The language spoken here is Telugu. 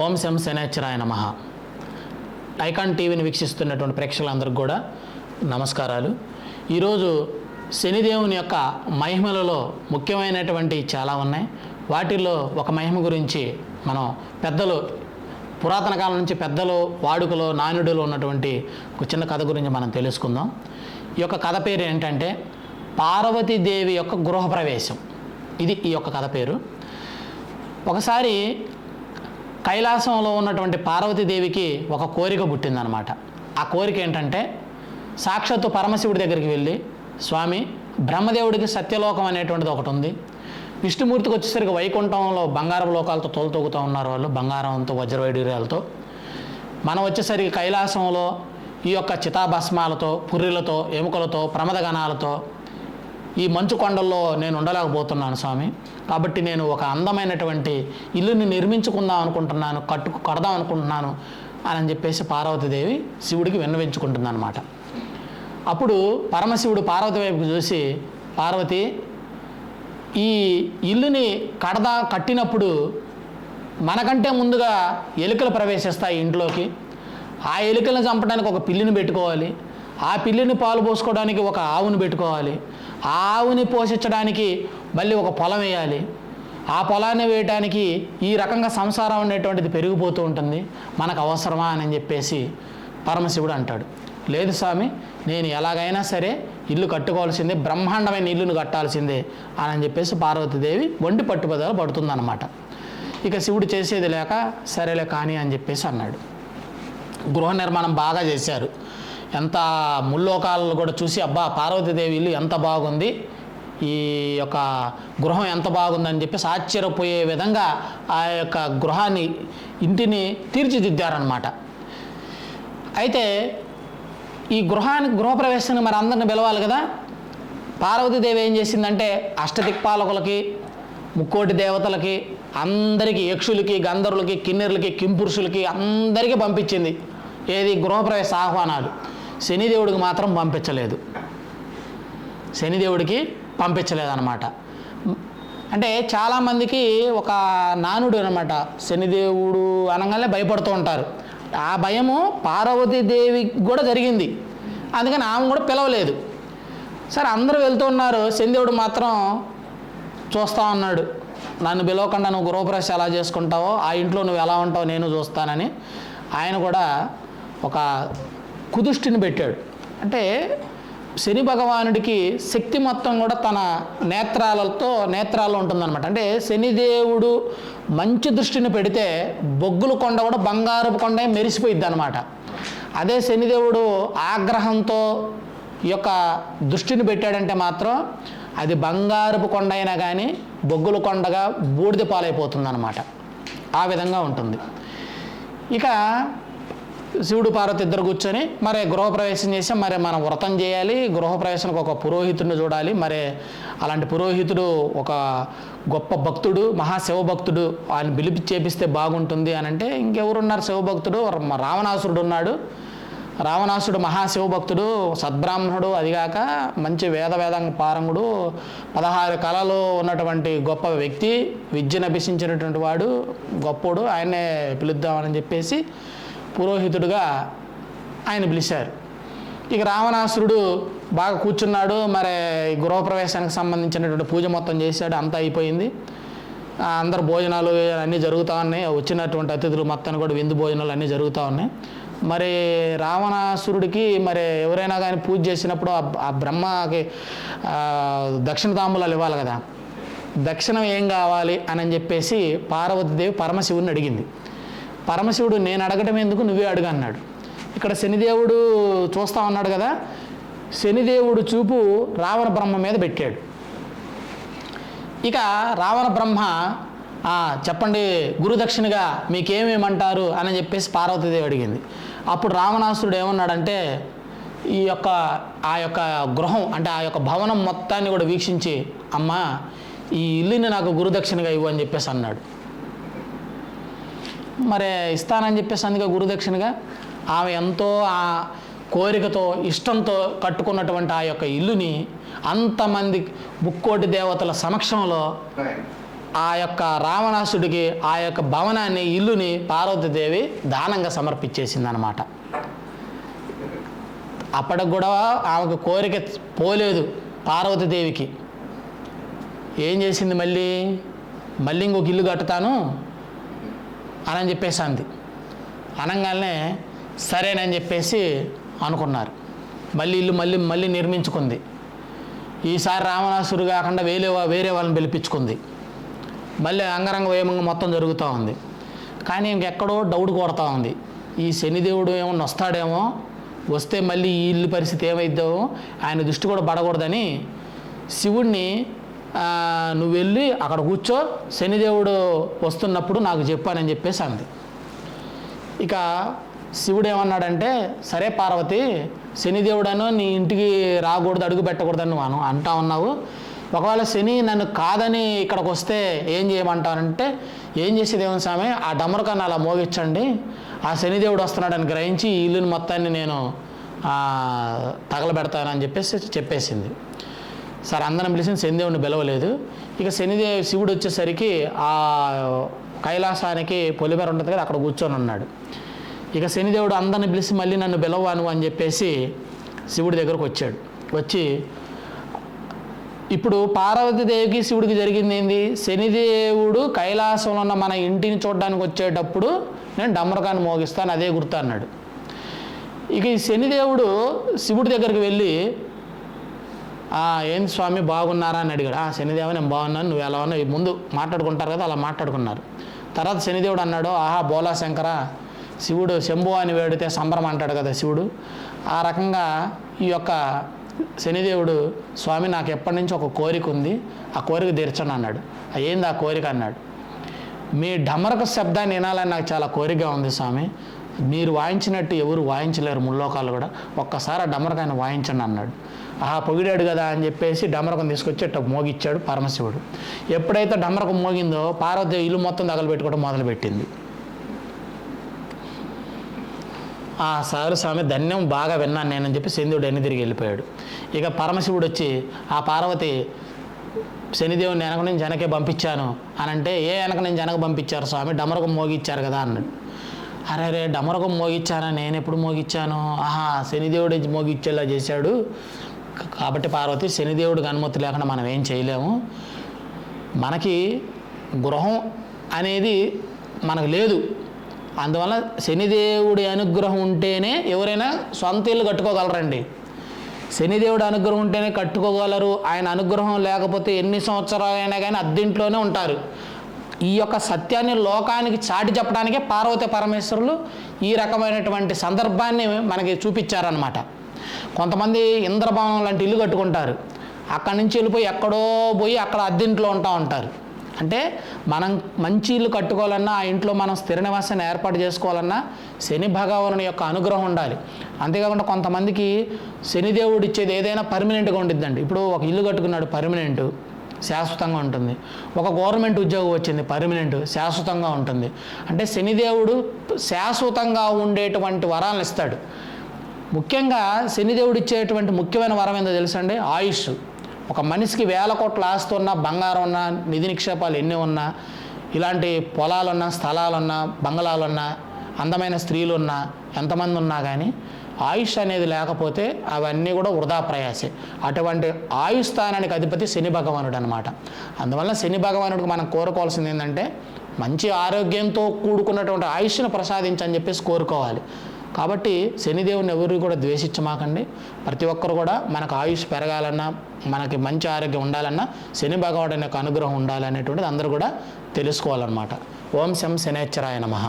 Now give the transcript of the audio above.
ఓం శం శనేశ్వరాయ నమ. ఐకాన్ టీవీని వీక్షిస్తున్నటువంటి ప్రేక్షకులందరికీ కూడా నమస్కారాలు. ఈరోజు శనిదేవుని యొక్క మహిమలలో ముఖ్యమైనటువంటి చాలా ఉన్నాయి. వాటిల్లో ఒక మహిమ గురించి మనం పెద్దలు పురాతన కాలం నుంచి పెద్దలు వాడుకలో నానుడిలో ఉన్నటువంటి ఒక చిన్న కథ గురించి మనం తెలుసుకుందాం. ఈ యొక్క కథ పేరు ఏంటంటే పార్వతీదేవి యొక్క గృహప్రవేశం. ఇది ఈ యొక్క కథ పేరు. ఒకసారి కైలాసంలో ఉన్నటువంటి పార్వతీదేవికి ఒక కోరిక పుట్టిందనమాట ఆ కోరిక ఏంటంటే సాక్షాత్తు పరమశివుడి దగ్గరికి వెళ్ళి స్వామి బ్రహ్మదేవుడికి సత్యలోకం అనేటువంటిది ఒకటి ఉంది. విష్ణుమూర్తికి వచ్చేసరికి వైకుంఠంలో బంగారం లోకాలతో తోలుతూగుతూ ఉన్నారు వాళ్ళు బంగారంతో వజ్రవైడూర్యాలతో మనం వచ్చేసరికి కైలాసంలో ఈ యొక్క చితాభస్మాలతో పుర్రెలతో ఎముకలతో ప్రమదగణాలతో ఈ మంచు కొండల్లో నేను ఉండలేకపోతున్నాను స్వామి. కాబట్టి నేను ఒక అందమైనటువంటి ఇల్లుని నిర్మించుకుందాం అనుకుంటున్నాను కట్టు కడదాం అనుకుంటున్నాను అని చెప్పేసి పార్వతీదేవి శివుడికి విన్నవించుకుంటుంది అనమాట అప్పుడు పరమశివుడు పార్వతి వైపుకు చూసి పార్వతి ఈ ఇల్లుని కడదా కట్టినప్పుడు మనకంటే ముందుగా ఎలుకలు ప్రవేశిస్తాయి ఇంట్లోకి. ఆ ఎలుకలను చంపడానికి ఒక పిల్లిని పెట్టుకోవాలి. ఆ పిల్లిని పాలు పోసుకోవడానికి ఒక ఆవును పెట్టుకోవాలి. ఆవుని పోషించడానికి మళ్ళీ ఒక పొలం వేయాలి. ఆ పొలాన్ని వేయటానికి ఈ రకంగా సంసారం అనేటువంటిది పెరిగిపోతూ ఉంటుంది. మనకు అవసరమా అని చెప్పేసి పరమశివుడు అంటాడు. లేదు స్వామి నేను ఎలాగైనా సరే ఇల్లు కట్టుకోవాల్సిందే బ్రహ్మాండమైన ఇల్లును కట్టాల్సిందే అని చెప్పేసి పార్వతీదేవి వండి పట్టుబదలు పడుతుందన్నమాట. ఇక శివుడు చేసేది లేక సరేలే కానీ అని చెప్పేసి అన్నాడు. గృహ నిర్మాణం బాగా చేశారు. ఎంత ముల్లోకాలను కూడా చూసి అబ్బా పార్వతీదేవి ఇల్లు ఎంత బాగుంది ఈ యొక్క గృహం ఎంత బాగుందని చెప్పేసి ఆశ్చర్యపోయే విధంగా ఆ యొక్క గృహాన్ని ఇంటిని తీర్చిదిద్దారనమాట అయితే ఈ గృహానికి గృహప్రవేశాన్ని మరి అందరిని పిలవాలి కదా? పార్వతీదేవి ఏం చేసిందంటే అష్టదిక్పాలకులకి ముక్కోటి దేవతలకి అందరికీ యక్షులకి గంధర్వులకి కిన్నెరులకి కింపురుషులకి అందరికీ పంపించింది. ఏది? గృహప్రవేశ ఆహ్వానాలు. శనిదేవుడికి మాత్రం పంపించలేదు. శనిదేవుడికి పంపించలేదన్నమాట. అంటే చాలామందికి ఒక నానుడు అనమాట శనిదేవుడు అనగానే భయపడుతూ ఉంటారు. ఆ భయము పార్వతీదేవికి కూడా జరిగింది. అందుకని ఆమె కూడా పిలవలేదు. సరే అందరూ వెళ్తూ ఉన్నారు. శనిదేవుడు మాత్రం చూస్తా ఉన్నాడు. నన్ను పిలవకుండా నువ్వు గృహప్రవేశం ఎలా చేసుకుంటావో ఆ ఇంట్లో నువ్వు ఎలా ఉంటావో నేను చూస్తానని. ఆయన కూడా ఒక కుదుష్టిని పెట్టాడు. అంటే శని భగవానుడికి శక్తి మొత్తం కూడా తన నేత్రాలతో నేత్రాల్లో ఉంటుందన్నమాట. అంటే శనిదేవుడు మంచి దృష్టిని పెడితే బొగ్గుల కొండ కూడా బంగారపు కొండ మెరిసిపోయిద్ది అనమాట అదే శనిదేవుడు ఆగ్రహంతో ఈ యొక్క దృష్టిని పెట్టాడంటే మాత్రం అది బంగారపు కొండ అయినా కానీ బొగ్గుల కొండగా బూడిద పాలైపోతుంది అనమాట ఆ విధంగా ఉంటుంది. ఇక శివుడు పార్వతి ఇద్దరు కూర్చొని మరి గృహప్రవేశం చేసి మరి మనం వ్రతం చేయాలి గృహప్రవేశానికి ఒక పురోహితుడిని చూడాలి మరి అలాంటి పురోహితుడు ఒక గొప్ప భక్తుడు మహాశివభక్తుడు ఆయన పిలిపి చేపిస్తే బాగుంటుంది అని అంటే ఇంకెవరున్నారు శివభక్తుడు రావణాసురుడు ఉన్నాడు. రావణాసుడు మహాశివభక్తుడు సద్బ్రాహ్మణుడు అదిగాక మంచి వేద వేదాంగ పారంగుడు పదహారు కళలు ఉన్నటువంటి గొప్ప వ్యక్తి విద్యను అభ్యసించినటువంటి వాడు గొప్పడు ఆయనే పిలుద్దామని చెప్పేసి పురోహితుడుగా ఆయన పిలిచారు. ఇక రావణాసురుడు బాగా కూర్చున్నాడు. మరి గృహప్రవేశానికి సంబంధించినటువంటి పూజ మొత్తం చేశాడు. అంతా అయిపోయింది. అందరు భోజనాలు అన్నీ జరుగుతూ ఉన్నాయి. వచ్చినటువంటి అతిథులు మొత్తాన్ని కూడా విందు భోజనాలు అన్నీ జరుగుతూ ఉన్నాయి. మరి రావణాసురుడికి మరి ఎవరైనా కానీ పూజ చేసినప్పుడు ఆ- బ్రహ్మకి దక్షిణ తాంబూలాలు ఇవ్వాలి కదా. దక్షిణం ఏం కావాలి అని చెప్పేసి పార్వతీదేవి పరమశివుని అడిగింది. పరమశివుడు నేను అడగటం ఎందుకు నువ్వే అడుగు అన్నాడు. ఇక్కడ శనిదేవుడు చూస్తా ఉన్నాడు కదా శనిదేవుడు చూపు రావణ బ్రహ్మ మీద పెట్టాడు. ఇక రావణ బ్రహ్మ చెప్పండి గురుదక్షిణగా మీకేమేమంటారు? అని చెప్పేసి పార్వతీదేవి అడిగింది. అప్పుడు రావణాసురుడు ఏమన్నాడంటే ఈ యొక్క ఆ యొక్క గృహం అంటే ఆ యొక్క భవనం మొత్తాన్ని కూడా వీక్షించి అమ్మ ఈ ఇల్లుని నాకు గురుదక్షిణగా ఇవ్వు అని చెప్పేసి అన్నాడు. మరి ఇస్తానని చెప్పేసి అందుకే గురుదక్షిణగా ఆమె ఎంతో ఆ కోరికతో ఇష్టంతో కట్టుకున్నటువంటి ఆ యొక్క ఇల్లుని అంతమంది ముక్కోటి దేవతల సమక్షంలో ఆ యొక్క రావణాసుడికి ఆ యొక్క భవనాన్ని ఇల్లుని పార్వతీదేవి దానంగా సమర్పించేసింది అనమాట అప్పటికి కూడా ఆమెకు కోరిక పోలేదు పార్వతీదేవికి. ఏం చేసింది మళ్ళీ? మళ్ళీ ఇంకొక ఇల్లు కట్టుతాను? అని చెప్పేసి అంది. అనగానే సరేనని చెప్పేసి అనుకున్నారు. మళ్ళీ ఇల్లు మళ్ళీ మళ్ళీ నిర్మించుకుంది. ఈసారి రావణాసురు కాకుండా వేరే వేరే వాళ్ళని పిలిపించుకుంది. మళ్ళీ అంగరంగ వైభవంగా మొత్తం జరుగుతూ ఉంది. కానీ ఇంకెక్కడో డౌట్ కొడతా ఉంది. ఈ శనిదేవుడు ఏమన్నా వస్తాడేమో వస్తే మళ్ళీ ఈ ఇల్లు పరిస్థితి ఏమైద్దో ఆయన దృష్టి కూడా పడకూడదని శివుణ్ణి నువ్వు వెళ్ళి అక్కడ కూర్చో శనిదేవుడు వస్తున్నప్పుడు నాకు చెప్పానని చెప్పేసి అంది. ఇక శివుడు ఏమన్నాడంటే సరే పార్వతి శనిదేవుడను నీ ఇంటికి రాకూడదు అడుగు పెట్టకూడదని నువ్వు అంటా ఉన్నావు. ఒకవేళ శని నన్ను కాదని ఇక్కడికి వస్తే ఏం చేయమంటానంటే ఏం చేసేది ఏమో స్వామి ఆ డమరకాన్ని అలా మోగించండి. ఆ శనిదేవుడు వస్తున్నాడని గ్రహించి ఈ ఇల్లుని మొత్తాన్ని నేను తగలబెడతానని చెప్పేసి చెప్పేసింది. సరే అందరం పిలిచిన శనిదేవుని పిలవలేదు. ఇక శనిదేవి శివుడు వచ్చేసరికి ఆ కైలాసానికి పొలిమేర ఉంటుంది కదా అక్కడ కూర్చొని ఉన్నాడు. ఇక శనిదేవుడు అందరిని పిలిచి మళ్ళీ నన్ను పిలవాను అని చెప్పేసి శివుడి దగ్గరకు వచ్చాడు. వచ్చి ఇప్పుడు పార్వతీదేవికి శివుడికి జరిగింది ఏంది? శనిదేవుడు కైలాసంలో ఉన్న మన ఇంటిని చూడడానికి వచ్చేటప్పుడు నేను డమ్మరకాన్ని మోగిస్తాను అదే గుర్తు అన్నాడు. ఇక ఈ శనిదేవుడు శివుడి దగ్గరికి వెళ్ళి ఏంది స్వామి బాగున్నారా? అని అడిగాడు. ఆ శనిదేవ నేను బాగున్నాను. నువ్వు ఎలా ఉన్నావు? ముందు మాట్లాడుకుంటారు కదా అలా మాట్లాడుకున్నారు. తర్వాత శనిదేవుడు అన్నాడు ఆహా బోలా శంకర శివుడు శంభు అని వేడితే సంబరం అంటాడు కదా శివుడు. ఆ రకంగా ఈ యొక్క శనిదేవుడు స్వామి నాకు ఎప్పటి నుంచి ఒక కోరిక ఉంది. ఆ కోరిక తీర్చను అన్నాడు. ఏంది ఆ కోరిక? అన్నాడు. మీ ఢమరక శబ్దాన్ని వినాలని నాకు చాలా కోరికగా ఉంది స్వామి. మీరు వాయించినట్టు ఎవరు వాయించలేరు ముల్లోకాలు కూడా. ఒక్కసారి ఆ డమరకాయని వాయించండి అన్నాడు. ఆహా పొగిడాడు కదా అని చెప్పేసి డమరకం తీసుకొచ్చి ఇట్ట మోగిచ్చాడు పరమశివుడు. ఎప్పుడైతే డమరకం మోగిందో పార్వతి ఇల్లు మొత్తం తగలబెట్టుకోవడం మొదలుపెట్టింది. ఆ సారు స్వామి ధన్యం బాగా విన్నాను నేనని చెప్పి శనిదేవుడు ఎన్ని తిరిగి వెళ్ళిపోయాడు. ఇక పరమశివుడు వచ్చి ఆ పార్వతి శనిదేవుని వెనక నుంచి వెనకే పంపించాను అని అంటే ఏ వెనక నుంచి వెనక పంపించారు స్వామి? డమరకం మోగిచ్చారు కదా అన్నాడు. అరే రే డమరకం మోగిచ్చానా? నేను ఎప్పుడు మోగిచ్చాను? ఆహా శనిదేవుడు మోగిచ్చేలా చేశాడు. కాబట్టి పార్వతి శనిదేవుడికి అనుమతి లేకుండా మనం ఏం చేయలేము. మనకి గృహం అనేది మనకు లేదు. అందువల్ల శనిదేవుడి అనుగ్రహం ఉంటేనే ఎవరైనా సొంత ఇల్లు కట్టుకోగలరండి. శనిదేవుడి అనుగ్రహం ఉంటేనే కట్టుకోగలరు. ఆయన అనుగ్రహం లేకపోతే ఎన్ని సంవత్సరాలైనా కానీ అద్దింట్లోనే ఉంటారు. ఈ యొక్క సత్యాన్ని లోకానికి చాటి చెప్పడానికే పార్వతి పరమేశ్వరులు ఈ రకమైనటువంటి సందర్భాన్ని మనకి చూపించారనమాట కొంతమంది ఇంద్రభవనం లాంటి ఇల్లు కట్టుకుంటారు. అక్కడి నుంచి వెళ్ళిపోయి ఎక్కడో పోయి అక్కడ అద్దెంట్లో ఉంటా ఉంటారు. అంటే మనం మంచి ఇల్లు కట్టుకోవాలన్నా ఆ ఇంట్లో మనం స్థిర నివాసాన్ని ఏర్పాటు చేసుకోవాలన్నా శని భగవానుని యొక్క అనుగ్రహం ఉండాలి. అంతేకాకుండా కొంతమందికి శనిదేవుడు ఇచ్చేది ఏదైనా పర్మనెంట్గా ఉండిద్దండి. ఇప్పుడు ఒక ఇల్లు కట్టుకున్నాడు పర్మనెంట్ శాశ్వతంగా ఉంటుంది. ఒక గవర్నమెంట్ ఉద్యోగం వచ్చింది పర్మనెంట్ శాశ్వతంగా ఉంటుంది. అంటే శనిదేవుడు శాశ్వతంగా ఉండేటువంటి వరాలను ఇస్తాడు. ముఖ్యంగా శనిదేవుడు ఇచ్చేటువంటి ముఖ్యమైన వరం ఏందో తెలుసండి? ఆయుష్. ఒక మనిషికి వేల కోట్ల ఆస్తి ఉన్నా బంగారం ఉన్నా నిధి నిక్షేపాలు ఎన్ని ఉన్నా ఇలాంటి పొలాలున్నా స్థలాలున్నా బంగళాలున్నా అందమైన స్త్రీలు ఉన్నా ఎంతమంది ఉన్నా కానీ ఆయుష్ అనేది లేకపోతే అవన్నీ కూడా వృధా ప్రయాసే. అటువంటి ఆయుష్ స్థానానికి అధిపతి శని భగవానుడు అనమాట అందువల్ల శని భగవానుడికి మనం కోరుకోవాల్సింది ఏంటంటే మంచి ఆరోగ్యంతో కూడుకున్నటువంటి ఆయుష్ను ప్రసాదించని చెప్పేసి కోరుకోవాలి. కాబట్టి శనిదేవుని ఎవరు కూడా ద్వేషించమాకండి. ప్రతి ఒక్కరు కూడా మనకు ఆయుష్ పెరగాలన్నా మనకి మంచి ఆరోగ్యం ఉండాలన్నా శని భగవాడు యొక్క అనుగ్రహం ఉండాలనేటువంటిది అందరూ కూడా తెలుసుకోవాలన్నమాట. ఓం శం శనేశ్వరాయ నమః.